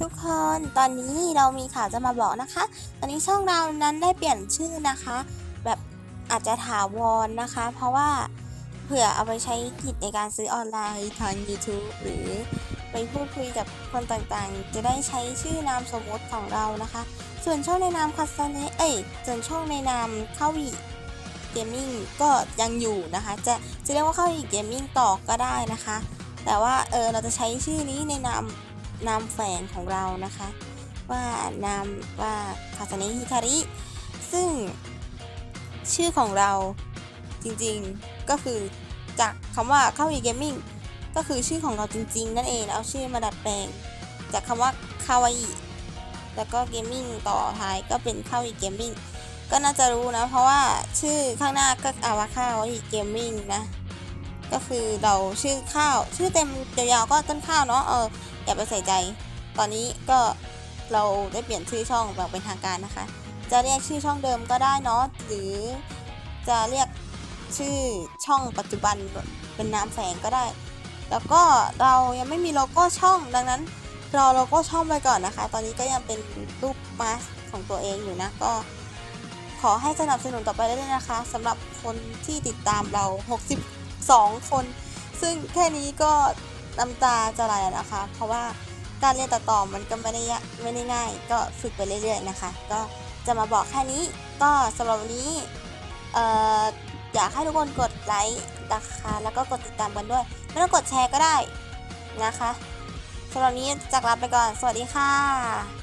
ทุกคนตอนนี้เรามีข่าวจะมาบอกนะคะ ตอนนี้ช่องเรานั้นได้เปลี่ยนชื่อนะคะ แบบอาจจะถาวรนะคะ เพราะว่าเผื่อเอาไปใช้กิจในการซื้อออนไลน์ทาง YouTube หรือไปพูดคุยกับคนต่างๆ จะได้ใช้ชื่อนามสมมติของเรานะคะ ส่วนช่องในนามคาสเนเอ้ยส่วนช่องในนามเข้าวีเกมมิ่งก็ยังอยู่นะคะ จะจะเรียกว่าเข้าวีเกมมิ่งต่อก็ได้นะคะ แต่ว่าเออเราจะใช้ชื่อนี้ในนาม นามแฝงของเรานะคะ ว่านามว่าคาสเนะฮิคาริ ซึ่งชื่อของเราจริงๆก็คือจากคำว่าเข้าอีเกมมิ่งก็คือชื่อของเราจริง ๆ นั่นเองเอาชื่อมาดัดแปลง จากคำว่าคาวาอิแล้วก็เกมมิ่งต่อท้ายก็เป็นเข้าอีเกมมิ่งก็น่าจะรู้นะ เพราะว่าชื่อข้างหน้าก็อาวาคาวาอิเกมมิ่งนะ ก็คือเราชื่อข้าว ชื่อเต็มยาวๆก็ต้นข้าวเนาะเอออย่าไปใส่ใจ ตอนนี้ก็เราได้เปลี่ยนชื่อช่องแบบเป็นทางการนะคะ จะเรียกชื่อช่องเดิมก็ได้เนาะหรือจะเรียกชื่อช่องปัจจุบันเป็นนามแฝงก็ได้ แล้วก็เรายังไม่มีโลโก้ช่องดังนั้นรอโลโก้ช่องไปก่อนนะคะ ตอนนี้ก็ยังเป็นรูปมาสของตัวเองอยู่นะก็ขอให้สนับสนุนต่อไปเรื่อยนะคะสำหรับคนที่ติดตามเรา 2 คน ซึ่งแค่นี้ก็น้ำตาจะไหลนะคะ เพราะว่าการเรียนต่อต่อมันก็ไม่ได้ไม่ได้ง่าย ก็ฝึกไปเรื่อยๆนะคะ ก็จะมาบอกแค่นี้ก็สำหรับวันนี้เอ่ออยากให้ทุกคนกดไลค์นะคะ แล้วก็กดติดตามกันด้วย ไม่ต้องกดแชร์ก็ได้นะคะสำหรับวันนี้จากลาไปก่อน สวัสดีค่ะ